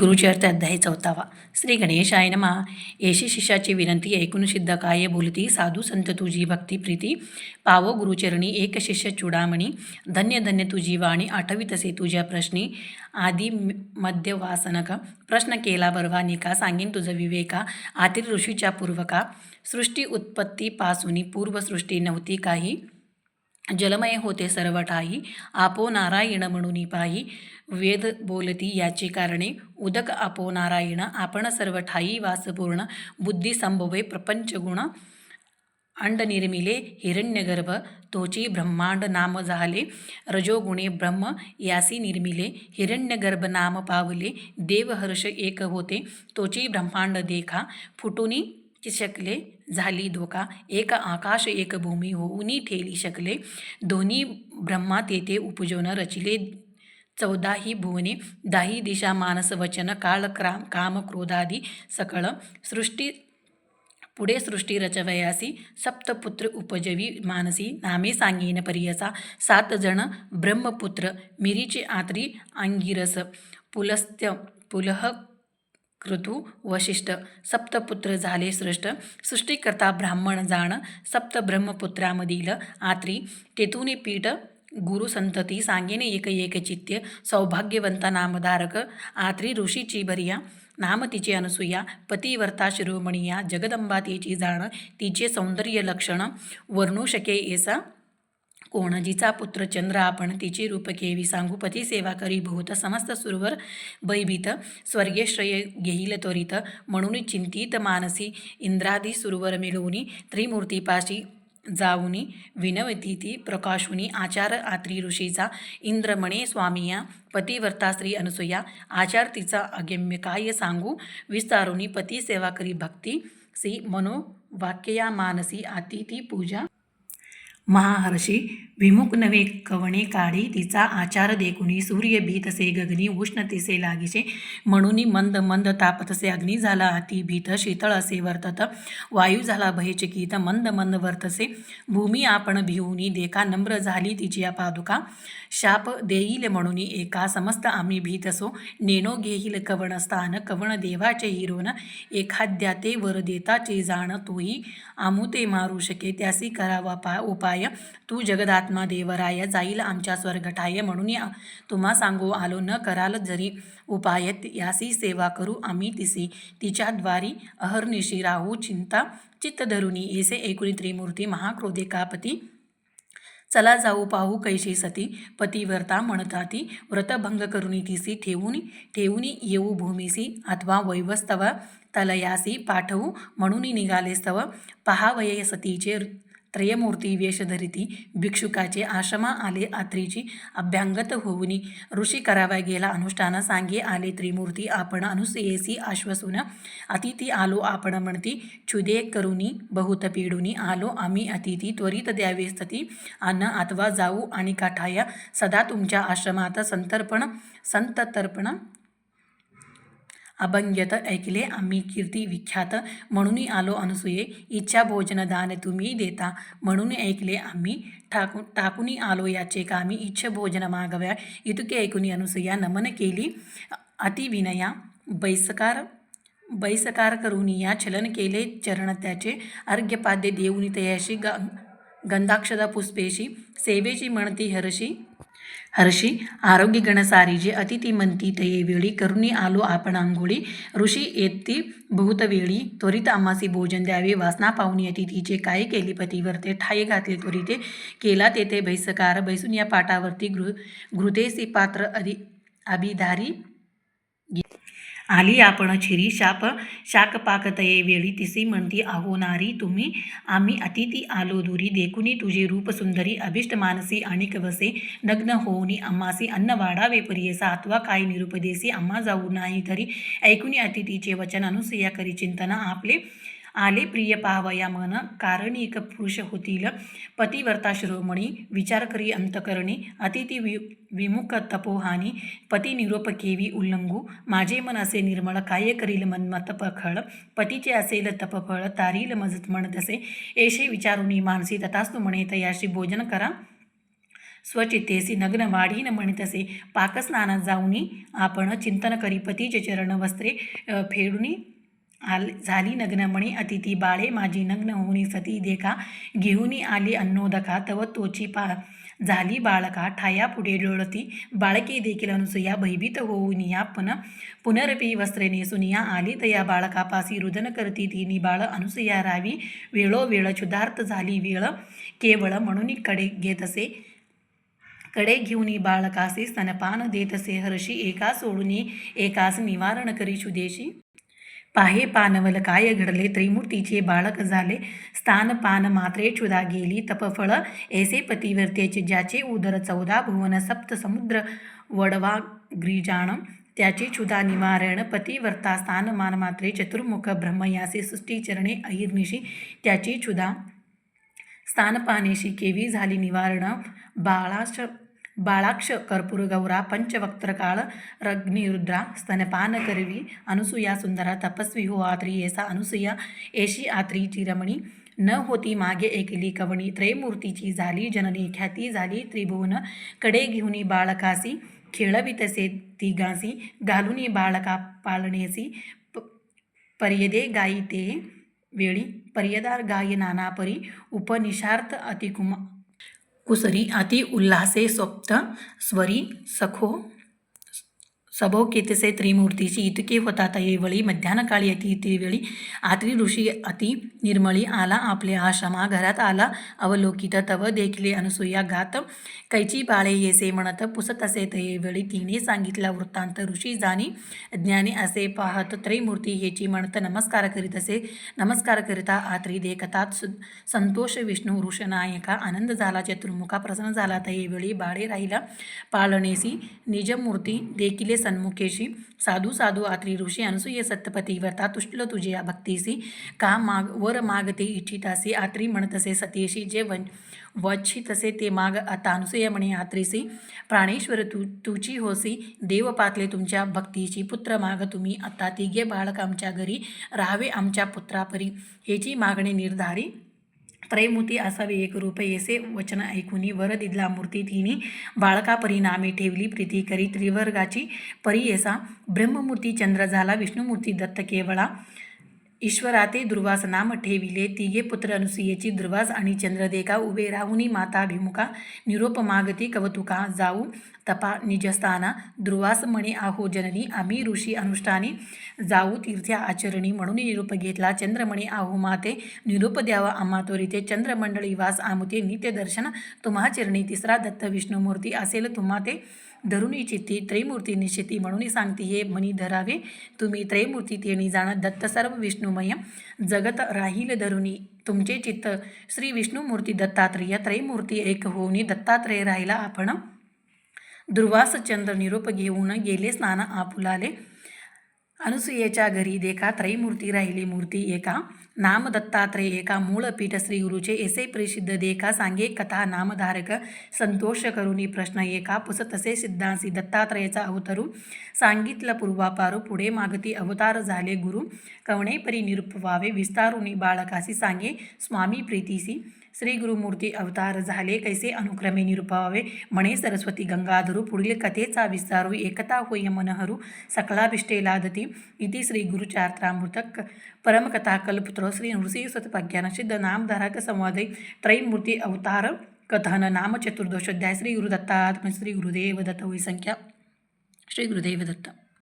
गुरुचरित्र अध्याय चौथावा श्री गणेशाय नमा. येशी शिष्याची विनंती ऐकून सिद्ध काय बोलती? साधू संत तुझी भक्ती प्रीती. पावो गुरुचरणी एक शिष्य चुडामणी. धन्य धन्य तुझी वाणी. आठवी तसे तुझ्या प्रश्नी. आदी मध्य वासनक. प्रश्न केला बरवा निका. सांगेन तुझं विवेका. आतील ऋषीच्या पूर्वका. सृष्टी उत्पत्तीपासून पूर्वसृष्टी नव्हती काही. जलमय होते सर्व ठाई आपो नारायण म्हणून पाही वेद बोलती याची कारणे उदक आपो नारायण आपण सर्व ठाई वासपूर्ण बुद्धी संभवे प्रपंच गुण अंड निर्मिले हिरण्यगर्भ तोची ब्रह्मांड नाम झाले रजोगुणे ब्रह्म यासी निर्मिले हिरण्यगर्भ नाम पावले देवहर्ष एक होते तोची ब्रह्मांड देखा फुटुनी शकले झाली धोका. एक आकाश एक भूमी होऊनी ठेली शकले. दोन्ही ब्रह्मा तेथे उपजोन रचिले. चौदाही भुवने दाही दिशा मानस वचन काळ क्राम काम क्रोधादी सकळ. सृष्टी पुढे सृष्टी रचवयासी सप्तपुत्र उपजवी मानसी नामे सांगेन परियसा. सात जण ब्रह्मपुत्र मिरीचे आत्री अंगिरस पुलस्त्य पुलह क्रतू वशिष्ठ सप्तपुत्र झाले सृष्ट सृष्टीकर्ता ब्राह्मण जाण सप्त ब्रह्मपुत्रामधील आत्री तेथून पीठ गुरु संतती सांगेने एक एक चित्य सौभाग्यवंता नामधारक आत्री ऋषीची भरिया नाम तिचे अनसुया पतिवर्ता शिरोमणिया जगदंबा तिची जाण तिचे सौंदर्य लक्षण वर्णू शके एसा कोण? जिचा पुत्र चंद्र आपण तिची रूप केवी सांगू पती सेवा करी भूत समस्त सुरवर भयभीत स्वर्गेश्रय श्रेय घेईल त्वरित. म्हणून चिंतित मानसी इंद्रादी सुरवर मिळवून त्रिमूर्तीपाशी जाऊनी विनवती ती प्रकाशुनी आचार आत्री ऋषीचा इंद्रमणे स्वामिया पतिवर्ता श्री अनसुया आचार तिचा अगम्य काय सांगू? विस्तारुनी पती सेवा करी भक्ती सी मनोवाक्या मानसी आतिथी पूजा। महाहर्षी विमुख नवे कवणे काढी तिचा आचार देखुनी सूर्य भीतसे गगनी उष्ण तिसे म्हणून मंद मंद तापतसे अग्नी झाला अति भीत शीतळ असे वर्तत वायू झाला भयचकित मंद मंद वर्तसे भूमी आपण भिवूनी देखा नम्र झाली तिची पादुका शाप देईल म्हणून एका समस्त आम्ही भीतसो नेनो घेईल कवण स्थान कवण देवाचे हिरोन एखाद्या ते वर देताचे जाण तोही आमुते मारू शके त्यासी करावा पा उपाय तू जगदात्मा देवराय जाईल आमच्या स्वर्गठाय म्हणून या. तुम्हा सांगू आलो न कराल जरी उपाय यासी सेवा करू आम्ही तिसी. तिच्याद्वारी अहर्निशी राहू चिंता. चित्त धरुणी येसे एकुणी त्रिमूर्ती महाक्रोधे कापती चला जाऊ पाहू कैशी सती. पतिव्रता म्हणता ती व्रतभंग करुनी तिसी ठेवून. ठेवून येऊ भूमीसी. अथवा वैवस्तव. तलयासी पाठवू म्हणून निघाले स्तव. पहावये सतीचे त्रयमूर्ती वेषधरिती भिक्षुकाचे आश्रमा आले आत्रीची अभ्यांगत होऊनी ऋषी करावा गेला अनुष्ठान सांगे आले त्रिमूर्ती आपण अनुसयेसी आश्वसून अतिथी आलो आपण म्हणती छुदे करुनी बहुत पिडुनी आलो आम्ही अतिथी त्वरित द्यावे सती अन्न अथवा जाऊ आणि काठाया सदा तुमच्या आश्रमात संतर्पण संततर्पण अभंग्यत ऐकले. आम्ही कीर्ती विख्यात म्हणूनही आलो अनुसूये. इच्छा भोजन दान तुम्ही देता म्हणून ऐकले आम्ही. ठाकू टाकून आलो याचे कामी इच्छ भोजन मागव्या. इतके ऐकून अनुसूया नमन केली. अतिविनया बैसकार बैसकार करून या छलन केले. चरण त्याचे अर्घ्यपाद्य देऊनी तयाशी ग गंधाक्षदा पुष्पेशी सेवेची म्हणती हरशी हर्षी आरोग्य गणसारी जे अतिथी म्हणती तये वेळी करुणी आलो आपण आंघोळी. ऋषी येती बहुत वेळी त्वरित आम्हासी भोजन द्यावे. वासना पाहुणी अतिथीचे काय केली? पतीवरते ठाई घातले त्वरिते केला तेथे बैसकार. बैसून या पाटावरती गृ घृतेसी पात्र अधि अभिधारी आली आपण छिरी शाप शाकपाकतये वेळी तिसी म्हणती आहो नारी तुम्ही आम्ही अतिथी आलो दुरी देखुनी तुझे रूप सुंदरी अभिष्ट मानसी आणि वसे नग्न होऊनी अम्मासी अन्न वाढावे परियसा अथवा काही निरुपदेसी आम्हा जाऊ नाही तरी ऐकुनी अतिथीचे वचन अनुसया करी चिंतना आपले आले प्रिय पाहवया मन कारणिक पुरुष होतील. पतिवर्ता शिरोमणी विचार करी अंतकरणी अतिथी वि विमुख तपोहानी पती निरोप केवी उल्लंघू माझे मन असे निर्मळ काय करील मनमत पखळ पतीचे असेल तपफळ तारील मजत म्हणतसे येशे विचारुनी मानसी तथास्तु म्हणे तयाशी भोजन करा. स्वचित्तेसी नग्न वाढीन म्हणतसे पाकस्नानात जाऊनी आपण चिंतन करी पतीचे चरण वस्त्रे फेडूनी आल झाली नग्नमणी अतिथी. बाळे माझी नग्न होऊनी सती देखा. घेऊनी आली अन्नोदका. तव तोची पा झाली बाळका. ठाया पुढे डोळती. बाळकी देखील अनुसुया. भयभीत होऊन या पुन पुनरपी वस्त्रे नेसुनिया. आली तया बाळकापासी रुदन करती ती निबाळ अनुसुया रावी. वेळोवेळ क्षुधार्थ झाली वेळ. केवळ म्हणून कडे घेत असे कडे घेऊनी बाळकासी स्तनपान देत असे हर्षी एका सोडून. एकास निवारण करी सुदेशी पाहे पानवल काय घडले? त्रिमूर्तीचे बाळक झाले. स्थानपान मात्रे क्षुधा गेली. तपफळ ऐसे पतिवर्तेचे ज्याचे उदर चौदा भुवन सप्त समुद्र वडवा ग्रीजाण त्याची क्षुधा निवारण पतिवर्ता स्थानमान मात्रे चतुर्मुख ब्रह्मयासे सृष्टीचरणे अहिर्निशी त्याची क्षुधा स्थानपानेशी केवी झाली निवारण बाळाश बाळाक्ष कर्पूर गौरा पंचवक्त्रकाळ रग्निरुद्रा स्तनपान करवी अनुसूया सुंदरा तपस्वी हो आत्री येसा अनुसूया एशी आत्रीची रमणी न होती मागे एकली कवणी त्रयमूर्तीची झाली जननी ख्याती झाली त्रिभुवनकडे घेऊनी बाळकासी खेळवितसे तिगासी घालुनी बाळका पाळणेसी प पर्यदे गायी ते वेळी पर्यदार गाय नाना परी उपनिषार्थ अतिकुमा कुसरी अति उल्हासे स्वप्त स्वरी सखो सभो केतसे त्रिमूर्तीची इतके होता तयेवळी मध्यान्हकाळी अति वेळी आत्री ऋषी अति निर्मळी आला आपले आश्रमा घरात आला अवलोकित तव देखले अनुसूया घात कैची बाळे येसे म्हणत पुसत असे तयेवेळी तिने सांगितला वृत्तांत ऋषी जाणी ज्ञानी असे पाहत त्रैमूर्ती हेची म्हणत नमस्कार करीत असे नमस्कार करिता आत्री देखतात सु संतोष विष्णू ऋषनायका आनंद झाला चतुर्मुखा प्रसन्न झाला तयेवेळी बाळे राहिला पाळणेसी निजमूर्ती देखिले सन्मुखेशी साधू साधू आत्री ऋषी अनुसूय सत्यपती व्रता तुष्टल तुझे भक्तीसी का माग वर मागते इच्छितासी आत्री म्हणतसे सतीशी जे वन वच्छितसे ते माग आता अनुसूय म्हणे आत्रीसी प्राणेश्वर तू तुची होसी देव पातले तुमच्या भक्तीची पुत्र माग तुम्ही आता तिघे बाळक आमच्या घरी राहावे आमच्या पुत्रापरी हेची मागणी निर्धारी त्रयमूर्ती असावे एक रूप येसे वचन ऐकुनी वर दिदला मूर्ती तिने बाळका परिणामी ठेवली प्रीती करी त्रिवर्गाची परी येसा. ब्रह्ममूर्ती चंद्र झाला विष्णुमूर्ती दत्त केवळा. ईश्वराते दुर्वास नाम ठेविले तिघे पुत्र अनुसुयेची दुर्वास आणि चंद्रदेखा उभे राहुनी माताभिमुखा निरोप मागती कवतुका जाऊ तपा निजस्थाना दुर्वास म्हणे आहो जननी आम्ही ऋषी अनुष्ठानी जाऊ तीर्थ्या आचरणी म्हणून निरूप घेतला. चंद्रमणी आहो माते निरूप द्यावा आम्हा त्वरिते चंद्रमंडळी वास आमुते नित्य दर्शन तुम्हा चरणी. तिसरा दत्त विष्णुमूर्ती असेल तुम्हा ते धरुणी चित्ती त्रैमूर्ती निश्चिती म्हणून सांगती. हे मनी धरावे तुम्ही त्रैमूर्ती तेणी जाण. दत्त सर्व विष्णू विष्णुमय जगत राहील धरुणी तुमचे चित्त श्री विष्णुमूर्ती दत्तात्रेय त्रयमूर्ती एक होऊनी दत्तात्रेय राहिला आपण. दुर्वास चंद्र निरोप घेऊन गेले स्नान आपुलाले. अनुसूयेच्या घरी देखा त्रैमूर्ती राहिली मूर्ती एका नाम दत्तात्रय एका मूळ पीठ श्री गुरुचे एसे प्रसिद्ध देखा सांगे कथा नामधारक संतोष करुणी प्रश्न एका पुसतसे सिद्धांसी दत्तात्रयाचा अवतरू सांगितलं पूर्वापारू पुढे मागती अवतार झाले गुरु कवणे परी निरुपवावे विस्तारुनी बाळकासी सांगे स्वामी प्रीतीसी श्री गुरुमूर्ती अवतार झाले कैसे अनुक्रमे निरुपावे म्हणे सरस्वती गंगाधरू पुढील कथेचा विस्तारू एकता होय मनहरू सकलाभिष्टे लादती इति श्री गुरुचार्त्रामृत परमकथाकल्पुत्र परमकथा श्री नृसिंह सतपज्ञान नामधारक संवादे त्रैमूर्ती अवतार कथन नाम चतुर्दशोध्याय श्री गुरुदत्तात्म श्री गुरुदेव दत्त होई संख्या श्री गुरुदेव दत्त